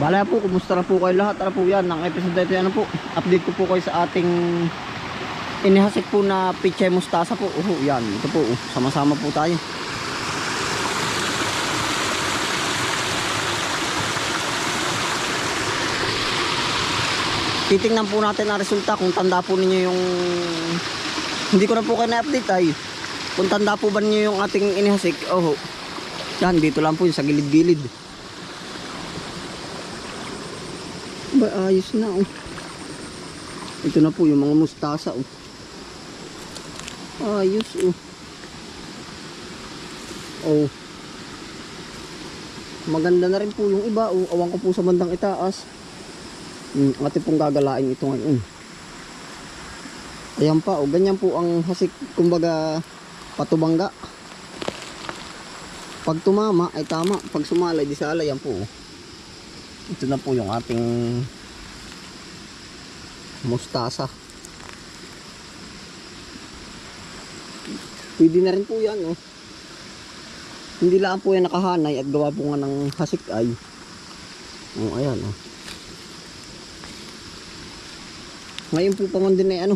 Bala po, kumusta na po kayo lahat? Ano po yan, ang episode na ito ano po, update ko po kayo sa ating inihasik po na pichay mustasa po. Oh, yan, ito po, oh, sama-sama po tayo. Titingnan po natin ang resulta kung tanda po ninyo yung hindi ko na po kayo na-update ay kung tanda po ba ninyo yung ating inihasik. Oh, yan, dito lang po yun sa gilid-gilid. Ba, ayos na oh. Ito na po yung mga mustasa oh. Ayos oh. Oh. Maganda na rin po yung iba oh. Awan ko po sa bandang itaas. Hmm, ate pong gagalain ito ngayon. Ayan pa oh. Ganyan po ang hasik kumbaga patubangga. Pag tumama ay tama. Pag sumalay di sala yan po oh. Ito na po yung ating mustasa. Pwede na rin po yan, oh. Hindi lang po yan nakahanay at gawa po nga ng hasik ay. Oh, ayan, oh. Ngayon po pa man din ay ano.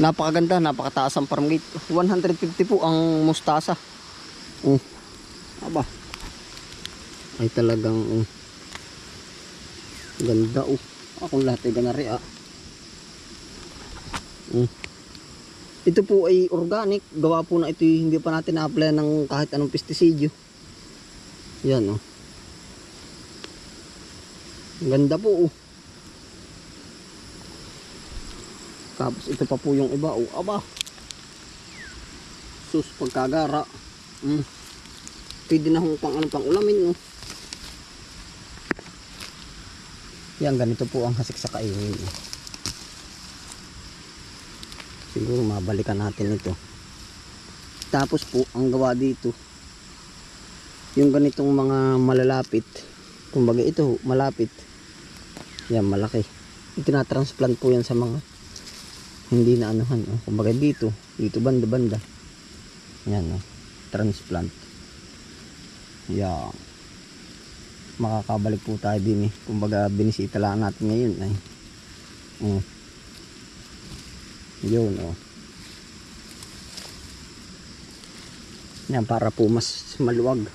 Napakaganda, napakataas ang farm gate. 150 po ang mustasa. Oh. Aba. Ay talagang oh. Ganda oh. Akong lahat ay ganari ah. Mm. Ito po ay organic. Gawa po na ito hindi pa natin na-apply ng kahit anong pestisidyo. Yan oh. Ganda po oh. Tapos ito pa po yung iba oh. Aba. Sus pagkagara. Mm. Pwede na hong pang ano pang ulamin oh. Yan, ganito po ang hasik sa kaingin. Siguro mabalikan natin ito. Tapos po, ang gawa dito, yung ganitong mga malalapit, kumbaga ito, malapit. Yan, malaki. Itinatransplant po yan sa mga hindi na anuhan. Oh. Kumbaga dito, dito banda-banda. Yan, oh. transplant. Yan makakabalik po tayo din eh. Kumbaga binisita lang natin ngayon ay. Oh. Yun oh. Yan para po mas maluwag.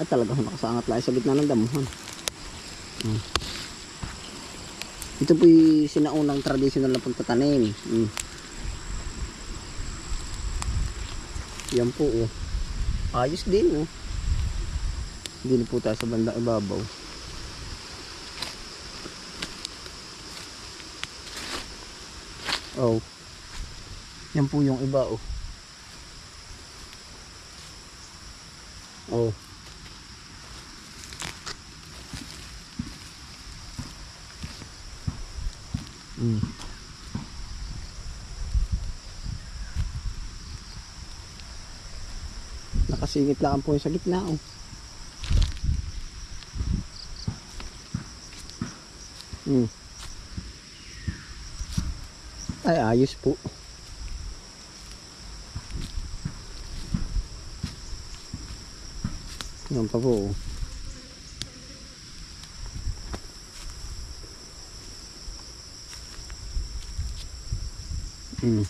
Ay talaga nakasangat lang sa gitna ng damuhan. Hmm. Ito po yung sinaunang traditional na pagtatanim. Hmm. Yan po oh. Ayos din oh. Hindi po tayo sa bandang ibabaw. Oh. Yan po yung iba oh. Oh. Mm. Nakasingit lang po yung sa gitna oh. Hmm. Ay, ayos po. Yan pa po. oh. Hmm.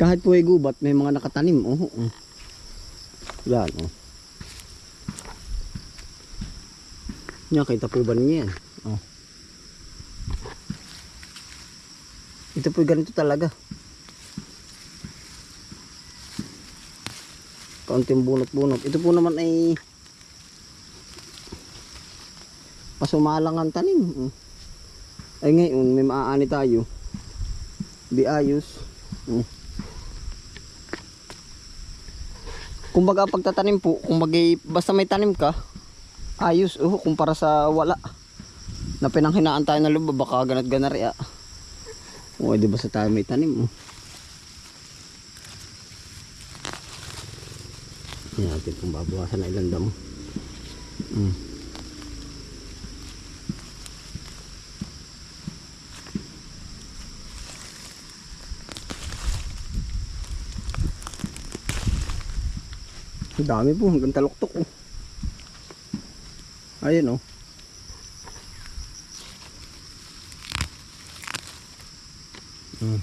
Kahit po ay gubat, may mga nakatanim. Oh, oh. Yan, oh. Yan, kita po ba niya yan? Oh. Ito po ganito talaga. Kaunting bunot-bunot. Ito po naman ay pasumalang ang tanim. Oh. Ay ngayon, may maaani tayo. Di ayos. Oh. Kumbaga pagtatanim po, kumbaga basta may tanim ka, ayos oh kumpara sa wala na pinanghinaan tayo ng luba baka ganat ganari ah o di ba sa tayo may tanim oh yan natin kung babawasan na ilang damo mm. Dami po, hanggang taluktok oh. Ayun oh. Mm.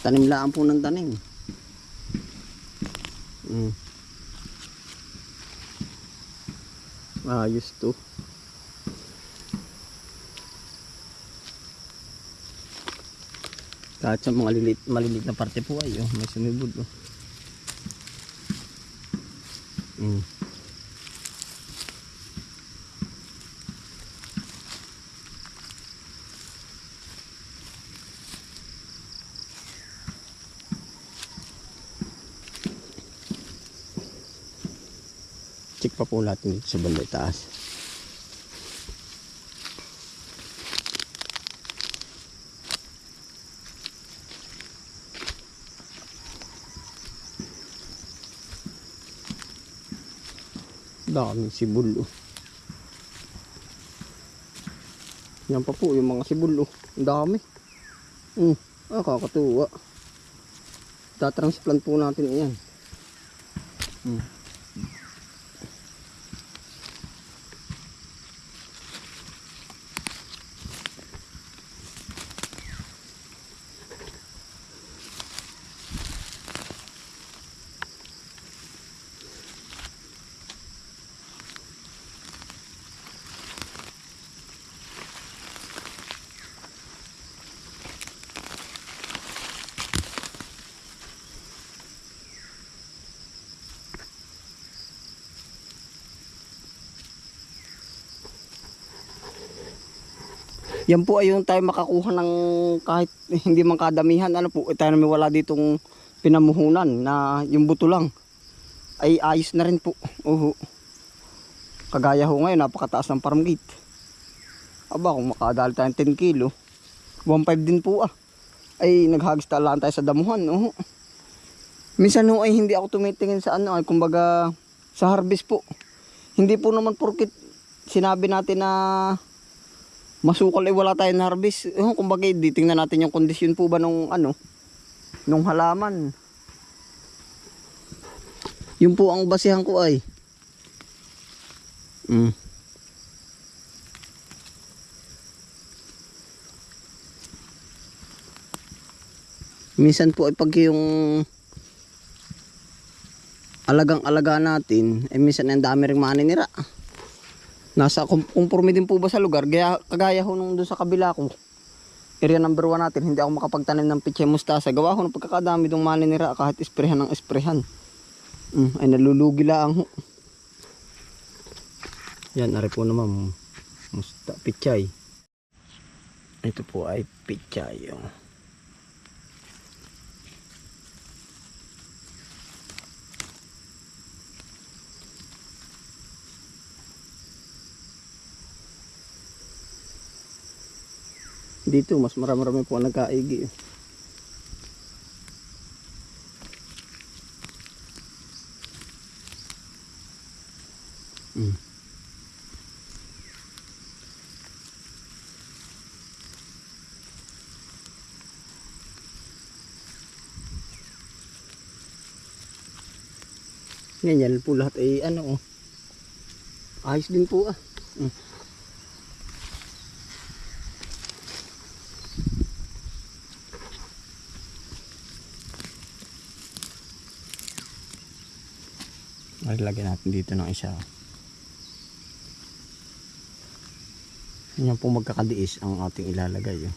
Tanim laan po ng tanim. Mm. Ayos to. Kahit sa mga lilit, malilit na parte po ay oh, may sumibod oh. Mm. Check pa po natin sa balay taas. Daming sibul oh. Yan pa po yung mga sibul oh. Ang dami. Mm. Ah, kakatuwa. Tatransplant po natin yan. Mm. Yan po ay yung tayo makakuha ng kahit hindi man kadamihan. Ano po, eh, tayo namin wala ditong pinamuhunan na yung buto lang. Ay ayos na rin po. Uhu. Kagaya ho ngayon, napakataas ng farm gate. Aba, kung makadali tayo ng 10 kilo, 1.5 din po ah. Ay, naghagis talaan tayo sa damuhan. Uhu. Minsan ho ay hindi ako tumitingin sa ano, ay kumbaga sa harvest po. Hindi po naman porkit sinabi natin na masukal ay wala tayong harvest. Eh, kumbaga, di tingnan natin yung kondisyon po ba nung ano, nung halaman. Yun po ang basihan ko ay. Mm. Minsan po ay pag yung alagang-alaga natin, eh minsan ang dami ring maninira. Nasa kumpurmi din po ba sa lugar? Gaya, kagaya ho nung doon sa kabila ko. Area number 1 natin, hindi ako makapagtanim ng pitche mustasa. Gawa ko ng pagkakadami dong maninira kahit isprehan ng isprehan. Mm, ay nalulugi lang ho. Yan, ari po naman. Musta, pichay. Ito po ay pichay. Oh. Dito, mas marami-rami po ang nagkaigi. Mm. Ganyan po lahat ay ano oh. Ayos din po ah. Mm. Ay, natin dito ng isa. Yan po magkakadiis ang ating ilalagay. Oh.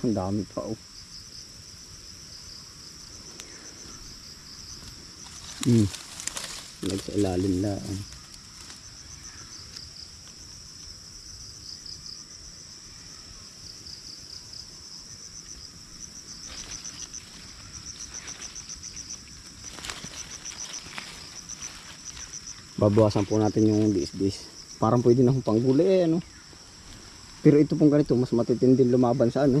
Ang dami pa oh. Hmm. Lag sa ilalim lang. Babawasan po natin yung dis-dis. Parang pwede na akong pangguli eh, ano. Pero ito pong ganito, mas matitindi lumaban sa ano.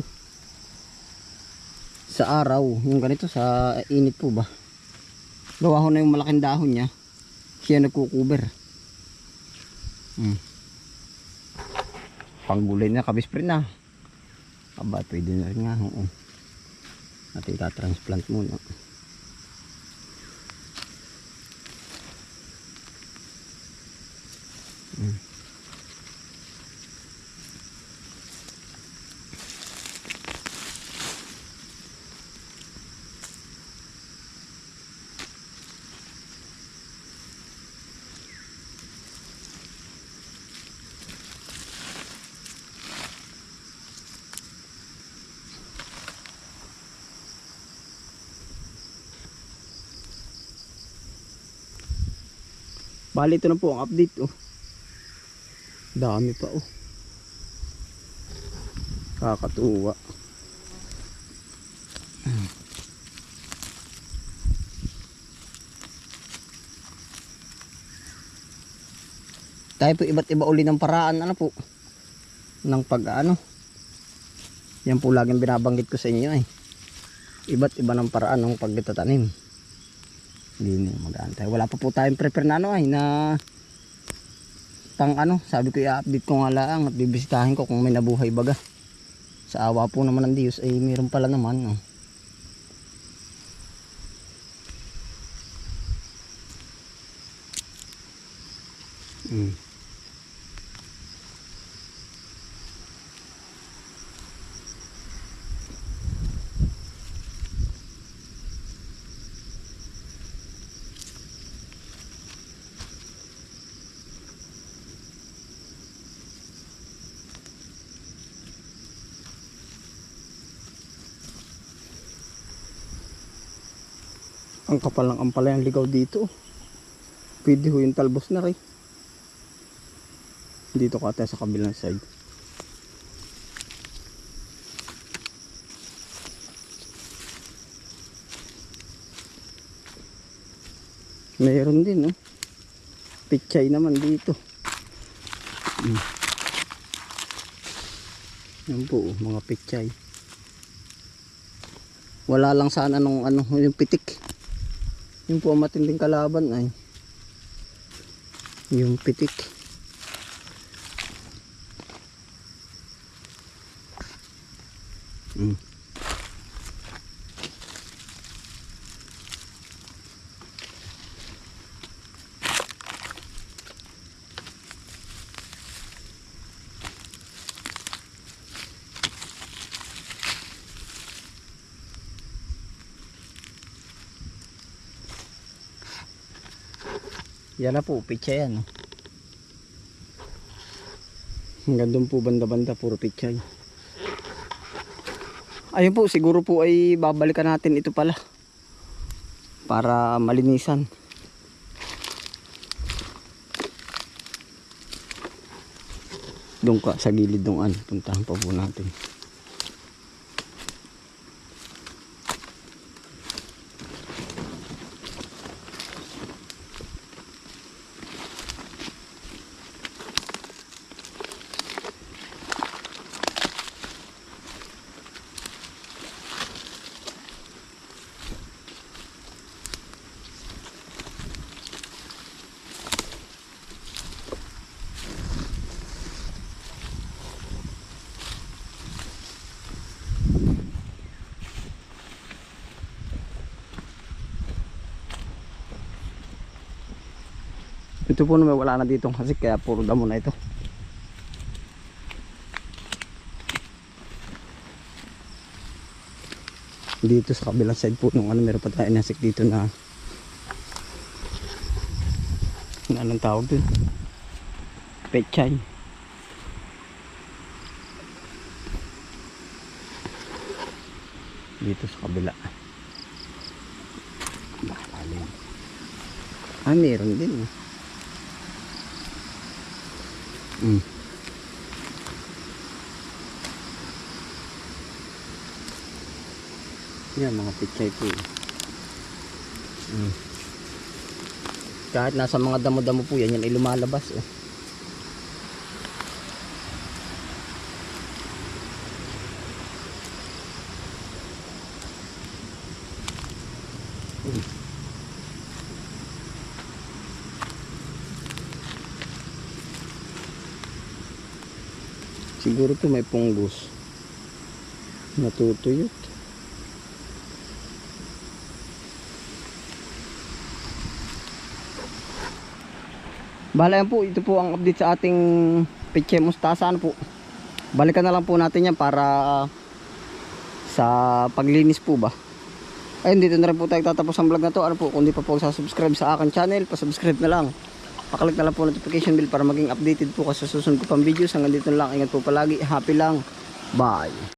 sa araw, yung ganito sa init po ba. Gawa ko na yung malaking dahon niya. Siya nagkukuber. Hmm. Panggulay na, kabispre na. Aba, pwede na rin nga. Oo. Natin ika-transplant muna. Bali ito na po ang update oh. Dami pa oh. Kakatuwa. Tayo po iba't iba uli ng paraan ano po ng pag ano. Yan po laging binabanggit ko sa inyo eh. Iba't iba ng paraan ng pagtatanim. Hindi mag-aantay. Wala pa po tayong prepare na ano ay na pang ano. Sabi ko i-update ko nga lang at bibisitahin ko kung may nabuhay baga. Sa awa po naman ng Diyos ay mayroon pala naman. No? Mm. Ang kapal ng ampalay ang ligaw dito. Pwede ho yung talbos na rin. Dito ka tayo sa kabilang side. Mayroon din, no? Pichay naman dito. Hmm. Yan po, oh, mga pichay. Wala lang sana nung ano, yung pitik. Yung po ang matinding kalaban ay yung pitik. Yan na po, pichay yan. Hanggang doon po banda-banda, puro pichay. Ayun po, siguro po ay babalikan natin ito pala. Para malinisan. Doon ka, sa gilid ng ano, puntahan pa po natin. Ito po naman wala na dito kasi kaya puro damo na ito. Dito sa kabilang side po nung ano meron pa tayo nasik dito na na anong tawag dun? Pechay. Dito sa kabila. Ah, meron din. eh. Mm. Yan, mga pichay po. eh. Mm. Kahit nasa mga damo-damo po yan, yan ay lumalabas. Oh. Siguro to may punggos. Natutuyot. Bala yan po, ito po ang update sa ating peche mustasa. Ano po? Balikan na lang po natin yan para sa paglinis po ba. Ayun, dito na rin po tayo tatapos ang vlog na to. Ano po, kung di pa po subscribe sa akin channel, pa-subscribe na lang. Pakalik na lang po notification bell para maging updated po kasi susunod ko pang videos. Hanggang dito lang. Ingat po palagi. Happy lang. Bye.